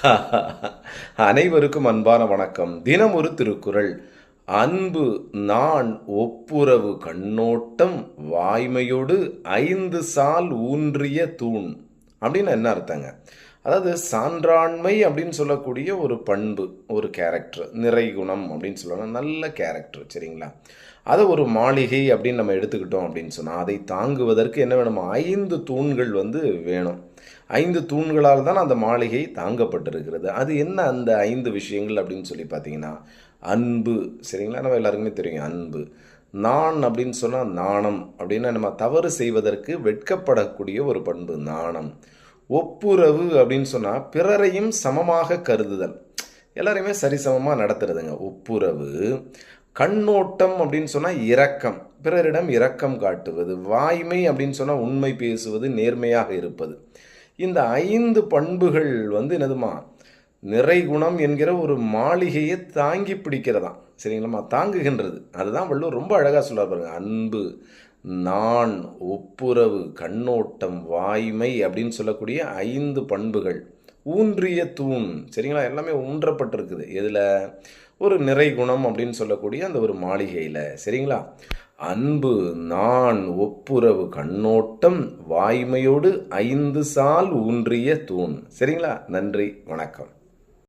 அனைவருக்கும் அன்பான வணக்கம். தினம் ஒரு திருக்குறள். அன்பு நான் ஒப்புரவு கண்ணோட்டம் வாய்மையோடு ஐந்து சால் ஊன்றிய தூண். அப்படின்னு என்ன அர்த்தங்க? அதாவது சான்றாண்மை அப்படின்னு சொல்லக்கூடிய ஒரு பண்பு ஒரு கேரக்டர் நிறைகுணம் அப்படின்னு சொல்லலாம் நல்ல கேரக்டர் சரிங்களா? அதை ஒரு மாளிகை அப்படின்னு நம்ம எடுத்துக்கிட்டோம் அப்படின்னு சொன்னால் அதை தாங்குவதற்கு என்ன வேணும் ஐந்து தூண்கள் வந்து வேணும். ஐந்து தூண்களால் தான் அந்த மாளிகை தாங்கப்பட்டிருக்கிறது. அது என்ன அந்த ஐந்து விஷயங்கள் அப்படின்னு சொல்லி பார்த்தீங்கன்னா அன்பு சரிங்களா? நம்ம எல்லாருக்குமே தெரியும் அன்பு. நான் அப்படின்னு சொன்னால் நாணம் அப்படின்னா நம்ம தவறு செய்வதற்கு வெட்கப்படக்கூடிய ஒரு பண்பு நாணம். ஒப்புரவு அப்படின்னு சொன்னால் பிறரையும் சமமாக கருதுதல். எல்லாரையுமே சரிசமமாக நடத்துறதுங்க. ஒப்புரவு கண்ணோட்டம் அப்படின்னு சொன்னால் இரக்கம். பிறரிடம் இரக்கம் காட்டுவது வாய்மை அப்படின்னு சொன்னால் உண்மை பேசுவது நேர்மையாக இருப்பது. இந்த ஐந்து பண்புகள் வந்து என்னதுமா? நிறைகுணம் என்கிற ஒரு மாளிகையை தாங்கி பிடிக்கிறதாம் சரிங்களாம்மா தாங்குகின்றது. அதுதான் வள்ளுவர் ரொம்ப அழகாக சொல்றார் பாருங்க. அன்பு நான் ஒப்புரவு கண்ணோட்டம் வாய்மை அப்படின்னு சொல்லக்கூடிய ஐந்து பண்புகள். ஊன்றிய தூண். சரிங்களா? எல்லாமே ஊன்றப்பட்டிருக்குது. இதில் ஒரு நிறை குணம் அப்படின்னு சொல்லக்கூடிய அந்த ஒரு மாளிகையில். சரிங்களா? அன்பு நான் ஒப்புரவு கண்ணோட்டம் வாய்மையோடு ஐந்து சால் ஊன்றிய தூண். சரிங்களா? நன்றி. வணக்கம்.